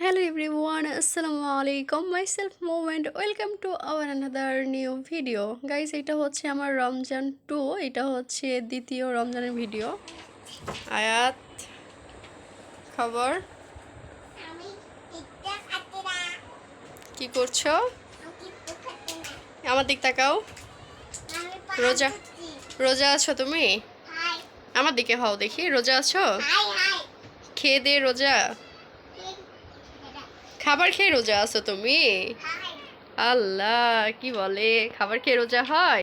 Hello everyone, Assalamu alaikum. Myself Moment. Welcome to our another new video. Guys, এটা হচ্ছে আমার Ramzan two এটা হচ্ছে দ্বিতীয় রমজানের ভিডিও আয়াত খবর? কি করছ? আমার দিক তাকাও। রোজা রোজা আছো তুমি? আমার দিকে হও দেখি রোজা আছো? খেয়ে দিয়ে রোজা। খাবার খেয়ে রোজা আছো তুমি? আল্লাহ, কি বলে? খাবার খেয়ে রোজা হয়?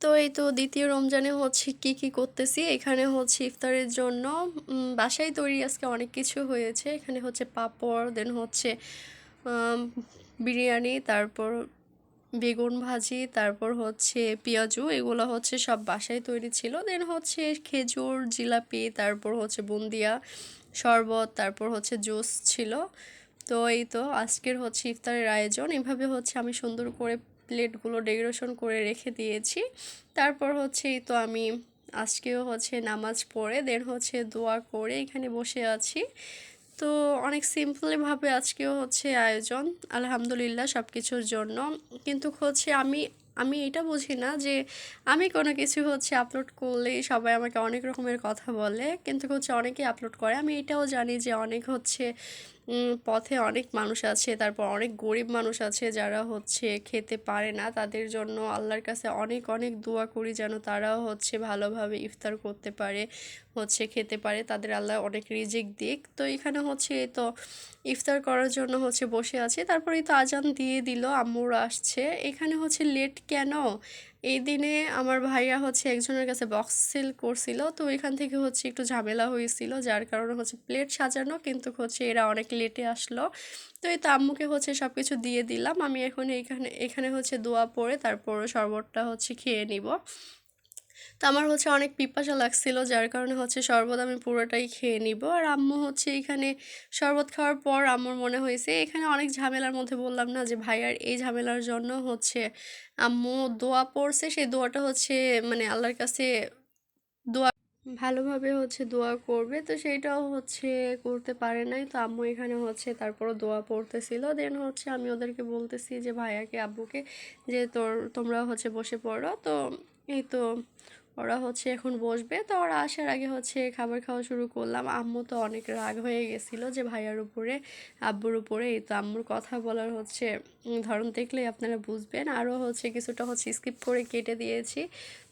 তো এই তো দ্বিতীয় রমজানে হচ্ছে কি কি করতেছি? এখানে হচ্ছে ইফতারের জন্য বাসায় তৈরি আজকে অনেক কিছু হয়েছে। এখানে হচ্ছে পাঁপড় দেন হচ্ছে বিরিয়ানি, তারপর বেগুন ভাজি, তারপর হচ্ছে পেঁয়াজু, এগুলো হচ্ছে সব বাসায় তৈরি ছিল। দেন হচ্ছে খেজুর, জিলাপি, তারপর হচ্ছে বুন্দিয়া, শরবত, তারপর হচ্ছে জুস ছিল। তো এই তো আজকের হচ্ছে ইফতারের আয়োজন। এভাবে হচ্ছে আমি সুন্দর করে প্লেটগুলো ডেকোরেশন করে রেখে দিয়েছি। তারপর হচ্ছে এই তো আমি আজকেও হচ্ছে নামাজ পড়ে দেন হচ্ছে দোয়া করে এখানে বসে আছি। তো অনেক সিম্পলভাবে আজকেও হচ্ছে আয়োজন, আলহামদুলিল্লাহ সব কিছুর জন্য। কিন্তু হচ্ছে আমি আমি এটা বুঝি না যে আমি কোনো কিছু হচ্ছে আপলোড করলেই সবাই আমাকে অনেক রকমের কথা বলে। কিন্তু হচ্ছে অনেকেই আপলোড করে। আমি এটাও জানি যে অনেক হচ্ছে পথে অনেক মানুষ আছে, তারপর অনেক গরিব মানুষ আছে যারা হচ্ছে খেতে পারে না। তাদের জন্য আল্লাহর কাছে অনেক অনেক দোয়া করি যেন তারাও হচ্ছে ভালোভাবে ইফতার করতে পারে, হচ্ছে খেতে পারে। তাদের আল্লাহ অনেক রিজিক দিক। তো এখানে হচ্ছে তো ইফতার করার জন্য হচ্ছে বসে আছে। তারপরে তো আজান দিয়ে দিল, আম্মুর আসছে। এখানে হচ্ছে লেট কেন? এই দিনে আমার ভাইয়া হচ্ছে একজনের কাছে বক্স সেল করছিল, তো এখান থেকে হচ্ছে একটু ঝামেলা হয়েছিল, যার কারণে হচ্ছে প্লেট সাজানো, কিন্তু হচ্ছে এরা অনেক লেটে আসলো। তো এই তাম্মুকে হচ্ছে সব কিছু দিয়ে দিলাম, আমি এখন এইখানে, এখানে হচ্ছে দোয়া পরে তারপর শরবতটা হচ্ছে খেয়ে নিব। তো আমার হচ্ছে অনেক পিপাসা লাগছিল, যার কারণে হচ্ছে শরবত আমি পুরোটাই খেয়ে নিব। আর আম্মু হচ্ছে এখানে শরবত খাওয়ার পর আম্মুর মনে হয়েছে, এখানে অনেক ঝামেলার মধ্যে বললাম না যে ভাইয়ার এই ঝামেলার জন্য হচ্ছে আম্মু দোয়া পড়ছে, সেই দোয়াটা হচ্ছে মানে আল্লাহর কাছে দোয়া ভালোভাবে হচ্ছে দোয়া করবে। তো সেইটাও হচ্ছে করতে পারে নাই। তো আম্মু এখানে হচ্ছে তারপরও দোয়া পড়তেছিল। দেন হচ্ছে আমি ওদেরকে বলতেছি যে, ভাইয়াকে, আব্বুকে যে তোর, তোমরা হচ্ছে বসে পড়ো। তো এই তো, ওরা হচ্ছে এখন বসবে। তো ওরা আসার আগে হচ্ছে খাবার খাওয়া শুরু করলাম। আম্মু তো অনেক রাগ হয়ে গেছিল যে ভাইয়ার উপরে, আব্বুর উপরে। এই তো আম্মুর কথা বলার হচ্ছে ধরন দেখলেই আপনারা বুঝবেন। আরও হচ্ছে কিছুটা হচ্ছে স্কিপ করে কেটে দিয়েছি।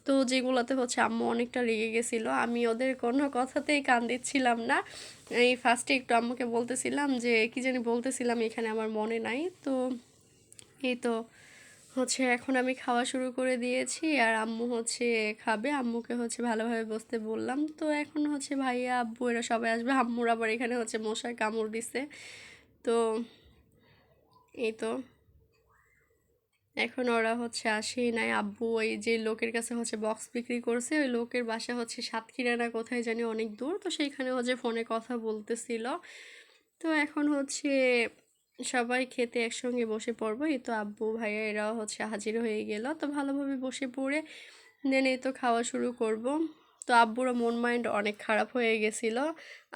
তো যেগুলোতে হচ্ছে আম্মু অনেকটা রেগে গেছিল। আমি ওদের কোনো কথাতেই কান দিচ্ছিলাম না। এই ফার্স্টে একটু আম্মুকে বলতেছিলাম যে, কি জানি বলতেছিলাম, এখানে আমার মনে নাই। তো, এই তো হচ্ছে এখন আমি খাওয়া শুরু করে দিয়েছি আর আম্মু হচ্ছে খাবে। আম্মুকে হচ্ছে ভালোভাবে বসতে বললাম। তো এখন হচ্ছে ভাইয়া, আব্বু এরা সবাই আসবে। আম্মুর আবার এখানে হচ্ছে মশার কামড় দিছে। তো এই তো। এখন ওরা হচ্ছে আসেই নাই। আব্বু ওই যে লোকের কাছে হচ্ছে বক্স বিক্রি করছে, ওই লোকের বাসা হচ্ছে সাতক্ষীরা না কোথায় জানি অনেক দূর। তো সেইখানে হচ্ছে ফোনে কথা বলতেছিল। তো এখন হচ্ছে সবাই খেতে একসঙ্গে বসে পড়ব। এই তো আব্বু, ভাইয়া এরাও হচ্ছে হাজির হয়ে গেল। তো ভালোভাবে বসে পড়ে দেন এই তো খাওয়া শুরু করব। তো আব্বুরও মন মাইন্ড অনেক খারাপ হয়ে গেছিল।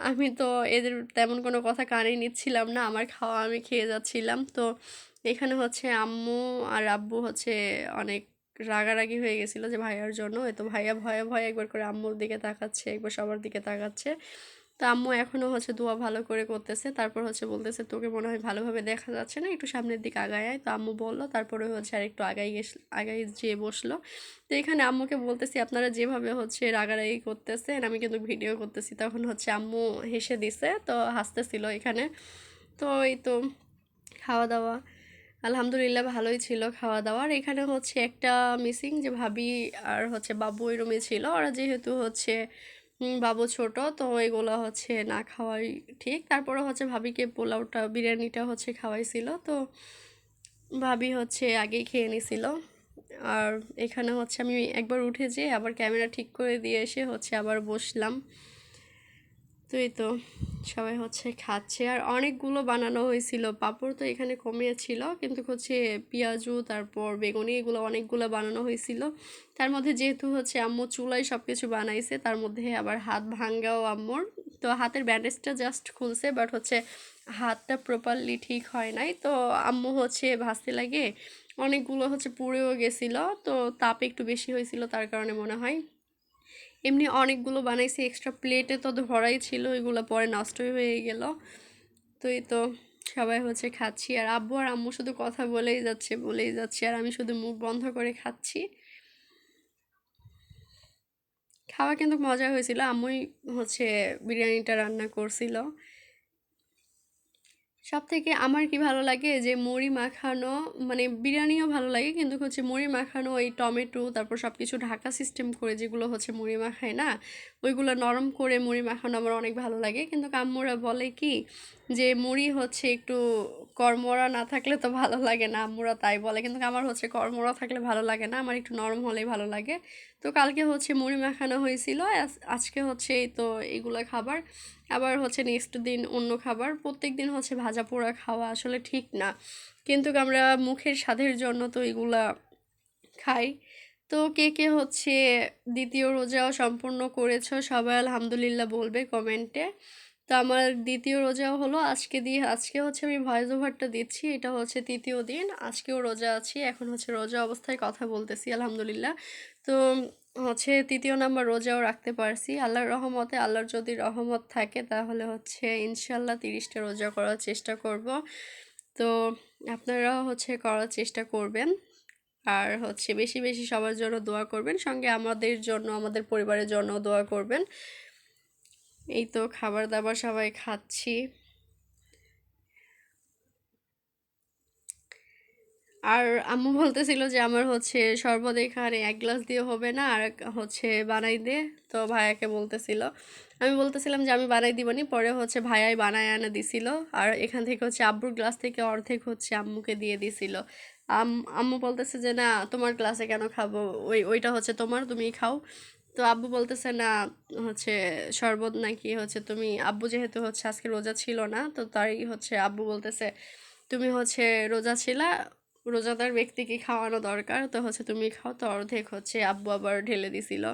আমি তো এদের তেমন কোনো কথা কানে নিচ্ছিলাম না, আমার খাওয়া আমি খেয়ে যাচ্ছিলাম। তো এখানে হচ্ছে আম্মু আর আব্বু হচ্ছে অনেক রাগারাগি হয়ে গেছিল যে ভাইয়ার জন্য। এই তো ভাইয়া ভয়ে ভয়ে একবার করে আম্মুর দিকে তাকাচ্ছে, একবার সবার দিকে তাকাচ্ছে। তো আম্মু এখনও হচ্ছে দোয়া ভালো করে করতেছে। তারপর হচ্ছে বলতেছে, তোকে মনে হয় ভালোভাবে দেখা যাচ্ছে না, একটু সামনের দিকে আগায় আয়। তো আম্মু বলল, তারপরে হচ্ছে আর একটু আগাই গেস আগাই যেয়ে বসল। তো এখানে আম্মুকে বলতেছি, আপনারা যেভাবে হচ্ছে রাগারাগি করতেছেন, আমি কিন্তু ভিডিও করতেছি। তখন হচ্ছে আম্মু হেসে দিছে, তো হাসতেছিল এখানে। তো এই তো খাওয়া দাওয়া। আলহামদুলিল্লাহ ভালোই ছিল খাওয়া দাওয়ার এখানে হচ্ছে একটা মিসিং যে ভাবি আর হচ্ছে বাবু রুমে ছিল। ওরা যেহেতু হচ্ছে বাবু ছোট, তো এগুলো হচ্ছে না খাওয়াই ঠিক। তারপরে হচ্ছে ভাবিকে পোলাওটা, বিরিয়ানিটা হচ্ছে খাওয়াইছিল, তো ভাবি হচ্ছে আগেই খেয়ে নিছিল। আর এখানে হচ্ছে আমি একবার উঠে যেয়ে আবার ক্যামেরা ঠিক করে দিয়ে এসে হচ্ছে আবার বসলাম। তো এই তো সবাই হচ্ছে খাচ্ছে। আর অনেকগুলো বানানো হয়েছিল। পাঁপড় তো এখানে কমিয়েছিল কিন্তু হচ্ছে পেঁয়াজু, তারপর বেগুনি এগুলো অনেকগুলো বানানো হয়েছিল। তার মধ্যে যেহেতু হচ্ছে আম্মু চুলাই সব কিছু বানাইছে, তার মধ্যে আবার হাত ভাঙ্গাও আম্মুর। তো হাতের ব্যান্ডেজটা জাস্ট খুলছে বাট হচ্ছে হাতটা প্রপারলি ঠিক হয় নাই। তো আম্মু হচ্ছে ভাসতে লাগে। অনেকগুলো হচ্ছে পুড়েও গেছিল, তো তাপ একটু বেশি হয়েছিল তার কারণে মনে হয়। এমনি অনেকগুলো বানাইছি এক্সট্রা প্লেটে তো ভরাই ছিল, এগুলো পরে নষ্ট হয়ে গেল। তো এই তো সবাই হচ্ছে খাচ্ছি, আর আব্বু আর আম্মু শুধু কথা বলেই যাচ্ছে বলেই যাচ্ছে, আর আমি শুধু মুখ বন্ধ করে খাচ্ছি। খাওয়া কিন্তু মজা হয়েছিল, আম্মুই হচ্ছে বিরিয়ানিটা রান্না করছিল। সব থেকে আমার কি ভালো লাগে যে মুড়ি মাখানো মানে বিরিয়ানিও ভালো লাগে, কিন্তু হচ্ছে মুড়ি মাখানো এই টমেটো, তারপর সব কিছু ঢাকা সিস্টেম করে যেগুলো হচ্ছে মুড়ি মাখায় না, ওইগুলো নরম করে মুড়ি মাখানো আমার অনেক ভালো লাগে। কিন্তু আম্মুরা বলে কি যে মুড়ি হচ্ছে একটু কর্মরা না থাকলে তো ভালো লাগে না, আম্মুরা তাই বলে। কিন্তু আমার হচ্ছে কর্মরা থাকলে ভালো লাগে না, আমার একটু নরম হলেই ভালো লাগে। তো কালকে হচ্ছে মুড়ি মাখানো হয়েছিল আজকে হচ্ছে এই তো এগুলো খাবার। আবার হচ্ছে নেক্সট দিন অন্য খাবার। প্রত্যেক দিন হচ্ছে ভাজা পোড়া খাওয়া আসলে ঠিক না। কিন্তু আমরা মুখের স্বাদের জন্য তো এগুলা খাই। তো কে কে হচ্ছে দ্বিতীয় রোজাও সম্পূর্ণ করেছ সবাই আলহামদুলিল্লাহ বলবে কমেন্টে তো আমার দ্বিতীয় রোজাও হলো আজকে দিয়ে, আজকে হচ্ছে আমি ভয়েস ওভারটা দিচ্ছি, এটা হচ্ছে তৃতীয় দিন, আজকেও রোজা আছি, এখন হচ্ছে রোজা অবস্থায় কথা বলতেছি, আলহামদুলিল্লাহ। তো হচ্ছে তৃতীয় নাম্বার রোজাও রাখতে পারছি, আল্লাহর রহমতে, আল্লাহর যদি রহমত থাকে তাহলে হচ্ছে ইনশাল্লাহ তিরিশটা রোজা করার চেষ্টা করব। তো আপনারাও হচ্ছে করার চেষ্টা করবেন, আর হচ্ছে বেশি বেশি সবার জন্য দোয়া করবেন, সঙ্গে আমাদের জন্য, আমাদের পরিবারের জন্য দোয়া করবেন। এই তো খাবার দাবার সবাই খাচ্ছি। আর আম্মু বলতেছিল যে আমার হচ্ছে শরবত এখানে এক গ্লাস দিয়ে হবে না, আর হচ্ছে বানাই দে। তো ভাইয়াকে বলতেছিল। আমি বলতেছিলাম যে আমি বানাই দিবনি, পরে হচ্ছে ভাইয়াই বানায় আনা দিছিল। আর এখান থেকে হচ্ছে আব্বুর গ্লাস থেকে অর্ধেক হচ্ছে আম্মুকে দিয়ে দিছিল। আম আম্মু বলতেছে যে, না, তোমার গ্লাসে কেন খাব? ওই ওইটা হচ্ছে তোমার তুমি খাও। তো আব্বু বলতেছে, না, হচ্ছে শরবত নাকি হচ্ছে তুমি, আব্বু যেহেতু হচ্ছে আজকে রোজা ছিল না, তো তাই হচ্ছে আব্বু বলতেছে, তুমি হচ্ছে রোজা ছিলা, রোজাদার ব্যক্তিকে খাওয়ানো দরকার, তো হচ্ছে তুমি খাও। তো অর্ধেক হচ্ছে আব্বু আবার ঢেলে দিছিল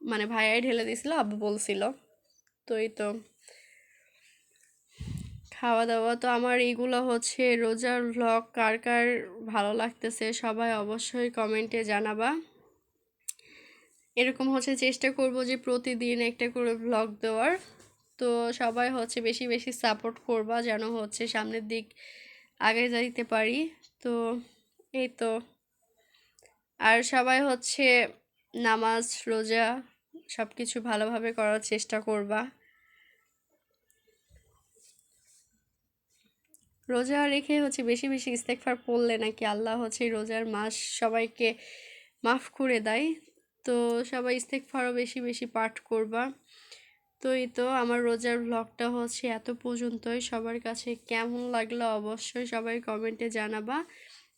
মানে ভাইয়াই ঢেলে দিছিল, আব্বু বলছিল। তো এই তো খাওয়া দাওয়া, তো আমার এইগুলো হচ্ছে রোজার ভ্লগ কার কার ভালো লাগতেছে সবাই অবশ্যই কমেন্টে জানাবা। এরকম হচ্ছে চেষ্টা করব যে প্রতিদিন একটা করে ব্লগ দেওয়ার। তো সবাই হচ্ছে বেশি বেশি সাপোর্ট করবা যেন হচ্ছে সামনের দিক আগে যাইতে পারি। তো এই তো। আর সবাই হচ্ছে নামাজ, রোজা সব কিছু ভালোভাবে করার চেষ্টা করবা। রোজা রেখে হচ্ছে বেশি বেশি ইস্তেকফার পড়লে নাকি আল্লাহ হচ্ছে রোজার মাস সবাইকে মাফ করে দেয়। তো সবাই ইস্তেকফারও বেশি বেশি পাঠ করবা। তো এই তো আমার রোজার ভ্লগটা হচ্ছে এত পর্যন্তই। সবার কাছে কেমন লাগল অবশ্যই সবাই কমেন্টে জানাবা।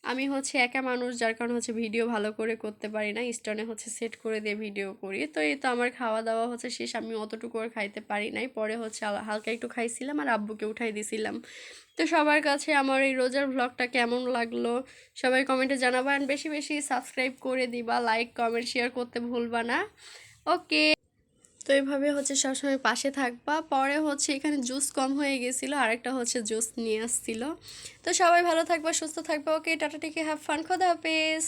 আমি হচ্ছে একা মানুষ, যার কারণে হচ্ছে ভিডিও ভালো করে করতে পারি না। স্টোনে হচ্ছে সেট করে দিয়ে ভিডিও করি। তো এই তো আমার খাওয়া দাওয়া হচ্ছে শেষ। আমি অতটুকু আর খাইতে পারি নাই। পরে হচ্ছে হালকা একটু খাইছিলাম আর আব্বুকে উঠাই দিছিলাম। তো সবার কাছে আমার এই রোজার ভ্লগটা কেমন লাগল? সবাই কমেন্টে জানাবেন বেশি বেশি সাবস্ক্রাইব করে দিবা। লাইক কমেন্ট শেয়ার করতে ভুলবা না। ওকে তো এইভাবে হচ্ছে সবসময় পাশে থাকবা। পরে হচ্ছে এখানে জুস কম হয়ে গেছিল, আরেকটা হচ্ছে জুস নিয়ে আসছিল। তো সবাই ভালো থাকবা, সুস্থ থাকবা। Okay tata take have fun খোদা হাফেজ।